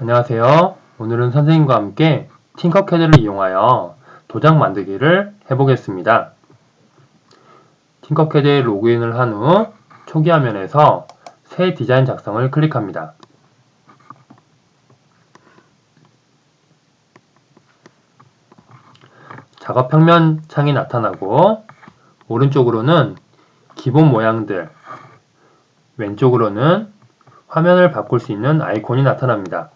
안녕하세요. 오늘은 선생님과 함께 팅커캐드를 이용하여 도장 만들기를 해보겠습니다. 팅커캐드에 로그인을 한 후 초기 화면에서 새 디자인 작성을 클릭합니다. 작업 평면 창이 나타나고 오른쪽으로는 기본 모양들, 왼쪽으로는 화면을 바꿀 수 있는 아이콘이 나타납니다.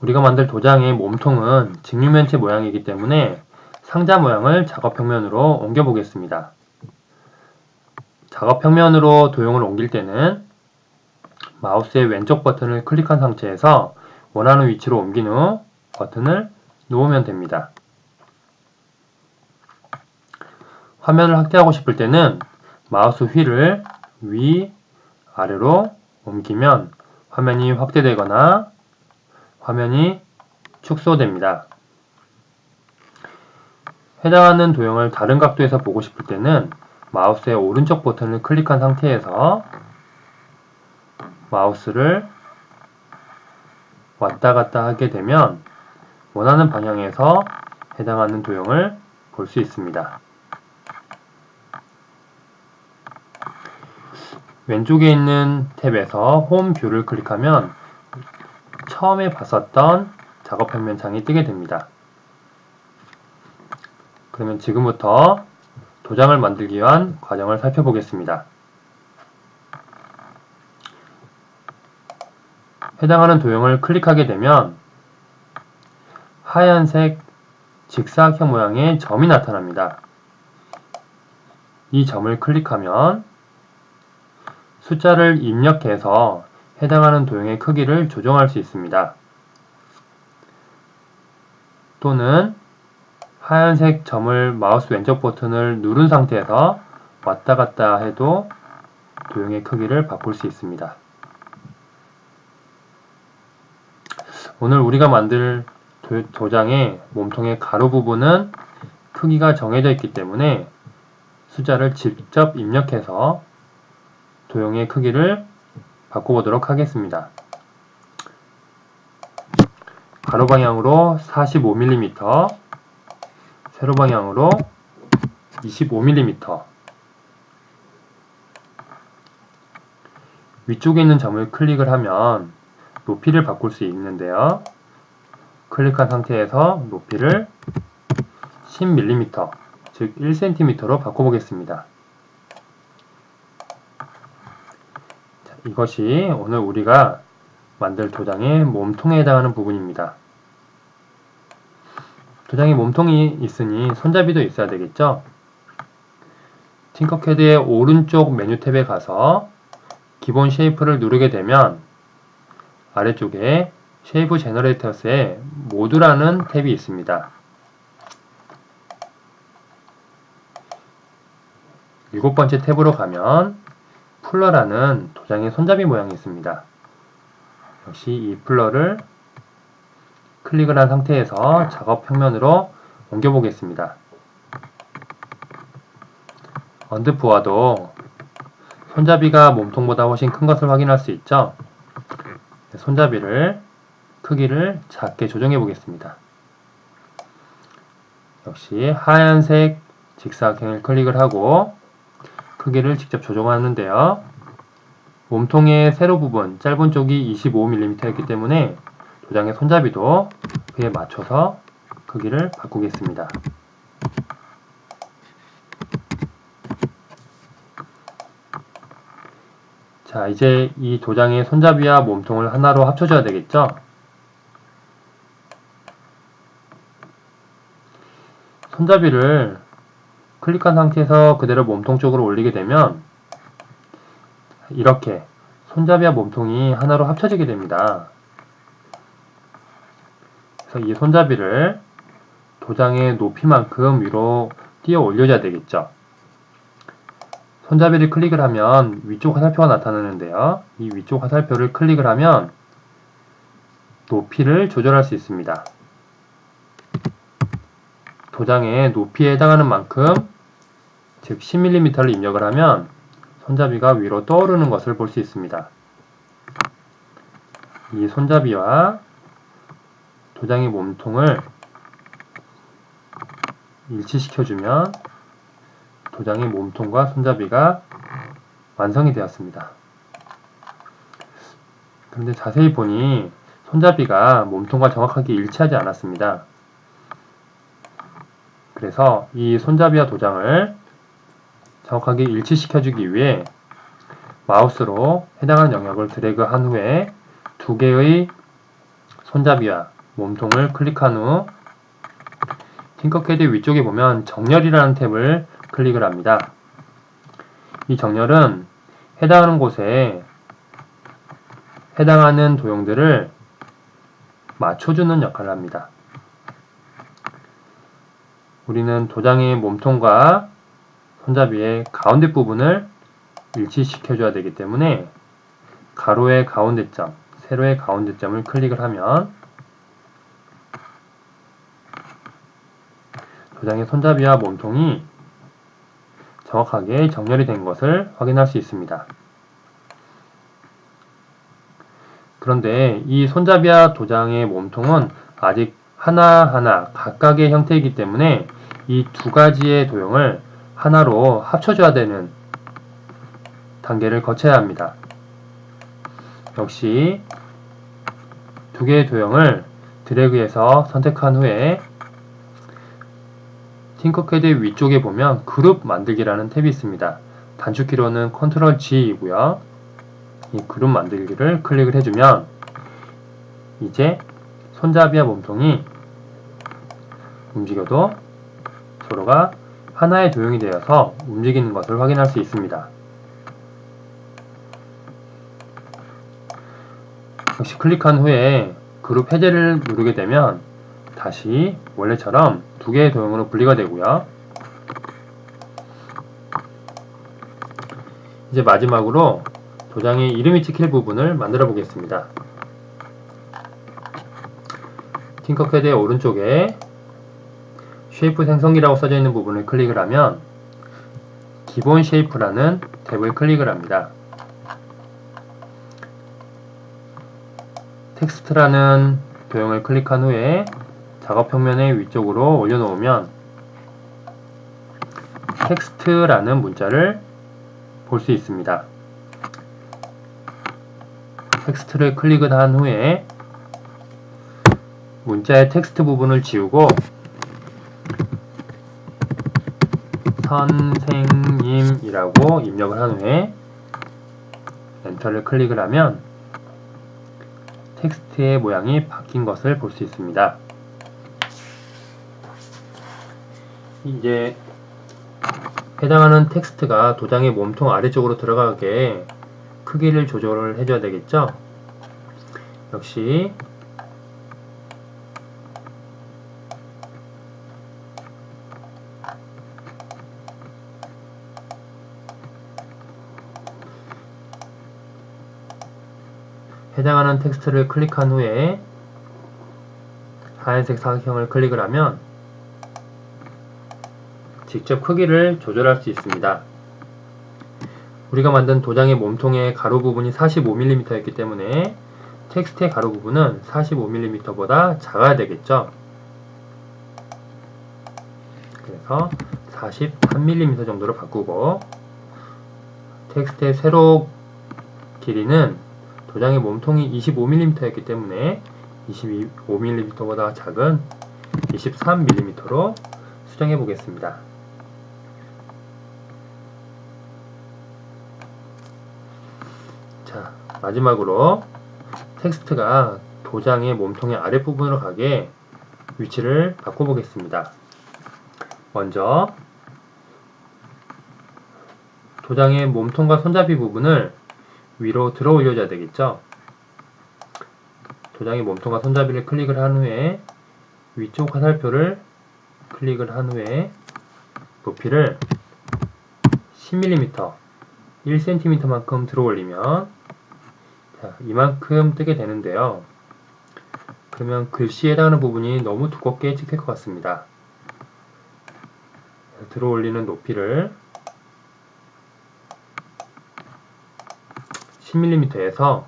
우리가 만들 도장의 몸통은 직육면체 모양이기 때문에 상자 모양을 작업 평면으로 옮겨 보겠습니다. 작업 평면으로 도형을 옮길 때는 마우스의 왼쪽 버튼을 클릭한 상태에서 원하는 위치로 옮긴 후 버튼을 놓으면 됩니다. 화면을 확대하고 싶을 때는 마우스 휠을 위, 아래로 옮기면 화면이 확대되거나 화면이 축소됩니다. 해당하는 도형을 다른 각도에서 보고 싶을 때는 마우스의 오른쪽 버튼을 클릭한 상태에서 마우스를 왔다 갔다 하게 되면 원하는 방향에서 해당하는 도형을 볼 수 있습니다. 왼쪽에 있는 탭에서 홈 뷰를 클릭하면 처음에 봤었던 작업 평면 창이 뜨게 됩니다. 그러면 지금부터 도장을 만들기 위한 과정을 살펴보겠습니다. 해당하는 도형을 클릭하게 되면 하얀색 직사각형 모양의 점이 나타납니다. 이 점을 클릭하면 숫자를 입력해서 해당하는 도형의 크기를 조정할 수 있습니다. 또는 하얀색 점을 마우스 왼쪽 버튼을 누른 상태에서 왔다 갔다 해도 도형의 크기를 바꿀 수 있습니다. 오늘 우리가 만들 도장의 몸통의 가로 부분은 크기가 정해져 있기 때문에 숫자를 직접 입력해서 도형의 크기를 바꿔보도록 하겠습니다. 가로 방향으로 45mm, 세로 방향으로 25mm 위쪽에 있는 점을 클릭을 하면 높이를 바꿀 수 있는데요. 클릭한 상태에서 높이를 10mm, 즉 1cm로 바꿔보겠습니다. 이것이 오늘 우리가 만들 도장의 몸통에 해당하는 부분입니다. 도장에 몸통이 있으니 손잡이도 있어야 되겠죠? 팅커캐드의 오른쪽 메뉴 탭에 가서 기본 쉐이프를 누르게 되면 아래쪽에 쉐이프 제너레이터스에 모드라는 탭이 있습니다. 일곱 번째 탭으로 가면 플러라는 도장의 손잡이 모양이 있습니다. 역시 이 플러를 클릭을 한 상태에서 작업 평면으로 옮겨 보겠습니다. 언드프와도 손잡이가 몸통보다 훨씬 큰 것을 확인할 수 있죠. 손잡이를 크기를 작게 조정해 보겠습니다. 역시 하얀색 직사각형을 클릭을 하고 크기를 직접 조정하는데요. 몸통의 세로 부분, 짧은 쪽이 25mm였기 때문에 도장의 손잡이도 그에 맞춰서 크기를 바꾸겠습니다. 자, 이제 이 도장의 손잡이와 몸통을 하나로 합쳐줘야 되겠죠? 손잡이를 클릭한 상태에서 그대로 몸통 쪽으로 올리게 되면 이렇게 손잡이와 몸통이 하나로 합쳐지게 됩니다. 그래서 이 손잡이를 도장의 높이만큼 위로 띄어 올려줘야 되겠죠. 손잡이를 클릭을 하면 위쪽 화살표가 나타나는데요. 이 위쪽 화살표를 클릭을 하면 높이를 조절할 수 있습니다. 도장의 높이에 해당하는 만큼 즉 10mm를 입력을 하면 손잡이가 위로 떠오르는 것을 볼 수 있습니다. 이 손잡이와 도장의 몸통을 일치시켜주면 도장의 몸통과 손잡이가 완성이 되었습니다. 그런데 자세히 보니 손잡이가 몸통과 정확하게 일치하지 않았습니다. 그래서 이 손잡이와 도장을 정확하게 일치시켜주기 위해 마우스로 해당하는 영역을 드래그한 후에 두 개의 손잡이와 몸통을 클릭한 후 팅커캐드 위쪽에 보면 정렬이라는 탭을 클릭을 합니다. 이 정렬은 해당하는 곳에 해당하는 도형들을 맞춰주는 역할을 합니다. 우리는 도장의 몸통과 손잡이의 가운데 부분을 일치시켜줘야 되기 때문에 가로의 가운데점, 세로의 가운데점을 클릭을 하면 도장의 손잡이와 몸통이 정확하게 정렬이 된 것을 확인할 수 있습니다. 그런데 이 손잡이와 도장의 몸통은 아직 하나하나 각각의 형태이기 때문에 이 두 가지의 도형을 하나로 합쳐줘야 되는 단계를 거쳐야 합니다. 역시 두 개의 도형을 드래그해서 선택한 후에 팅커캐드 위쪽에 보면 그룹 만들기라는 탭이 있습니다. 단축키로는 Ctrl G이고요. 이 그룹 만들기를 클릭을 해주면 이제 손잡이와 몸통이 움직여도 서로가 하나의 도형이 되어서 움직이는 것을 확인할 수 있습니다. 역시 클릭한 후에 그룹 해제를 누르게 되면 다시 원래처럼 두 개의 도형으로 분리가 되고요. 이제 마지막으로 도장의 이름이 찍힐 부분을 만들어 보겠습니다. 팅커패드의 오른쪽에 쉐이프 생성기라고 써져 있는 부분을 클릭을 하면 기본 쉐이프라는 탭을 클릭을 합니다. 텍스트라는 도형을 클릭한 후에 작업 평면의 위쪽으로 올려놓으면 텍스트라는 문자를 볼 수 있습니다. 텍스트를 클릭을 한 후에 문자의 텍스트 부분을 지우고 선생님이라고 입력을 한 후에 엔터를 클릭을 하면 텍스트의 모양이 바뀐 것을 볼 수 있습니다. 이제 해당하는 텍스트가 도장의 몸통 아래쪽으로 들어가게 크기를 조절을 해줘야 되겠죠? 역시 해당하는 텍스트를 클릭한 후에 하얀색 사각형을 클릭을 하면 직접 크기를 조절할 수 있습니다. 우리가 만든 도장의 몸통의 가로 부분이 45mm였기 때문에 텍스트의 가로 부분은 45mm보다 작아야 되겠죠. 그래서 43mm 정도로 바꾸고 텍스트의 세로 길이는 도장의 몸통이 25mm였기 때문에 25mm보다 작은 23mm로 수정해 보겠습니다. 자, 마지막으로 텍스트가 도장의 몸통의 아랫부분으로 가게 위치를 바꿔보겠습니다. 먼저 도장의 몸통과 손잡이 부분을 위로 들어 올려줘야 되겠죠. 도장의 몸통과 손잡이를 클릭을 한 후에 위쪽 화살표를 클릭을 한 후에 높이를 10mm, 1cm만큼 들어 올리면 자, 이만큼 뜨게 되는데요. 그러면 글씨에 해당하는 부분이 너무 두껍게 찍힐 것 같습니다. 들어 올리는 높이를 10mm에서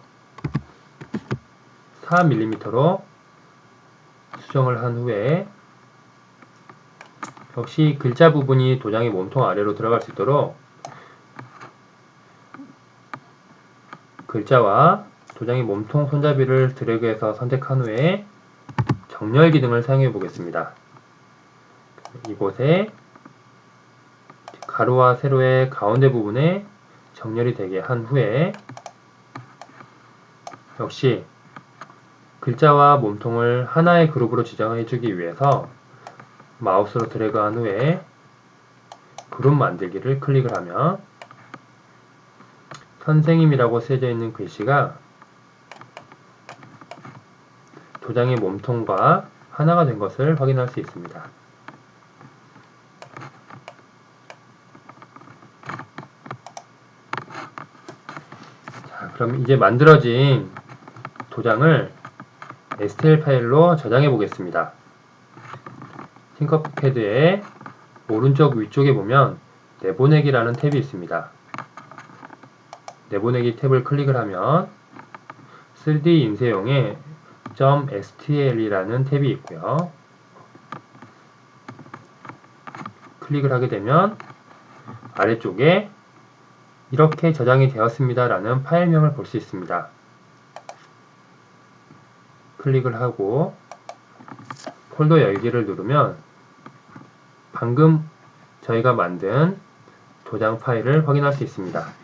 4mm로 수정을 한 후에 역시 글자 부분이 도장의 몸통 아래로 들어갈 수 있도록 글자와 도장의 몸통 손잡이를 드래그해서 선택한 후에 정렬 기능을 사용해 보겠습니다. 이곳에 가로와 세로의 가운데 부분에 정렬이 되게 한 후에 역시 글자와 몸통을 하나의 그룹으로 지정해 주기 위해서 마우스로 드래그한 후에 그룹 만들기를 클릭을 하면 선생님이라고 쓰여져 있는 글씨가 도장의 몸통과 하나가 된 것을 확인할 수 있습니다. 자, 그럼 이제 만들어진 도장을 STL 파일로 저장해 보겠습니다. 팅커패드의 오른쪽 위쪽에 보면 내보내기라는 탭이 있습니다. 내보내기 탭을 클릭을 하면 3D 인쇄용의 .stl이라는 탭이 있고요. 클릭을 하게 되면 아래쪽에 이렇게 저장이 되었습니다 라는 파일명을 볼 수 있습니다. 클릭을 하고 폴더 열기를 누르면 방금 저희가 만든 도장 파일을 확인할 수 있습니다.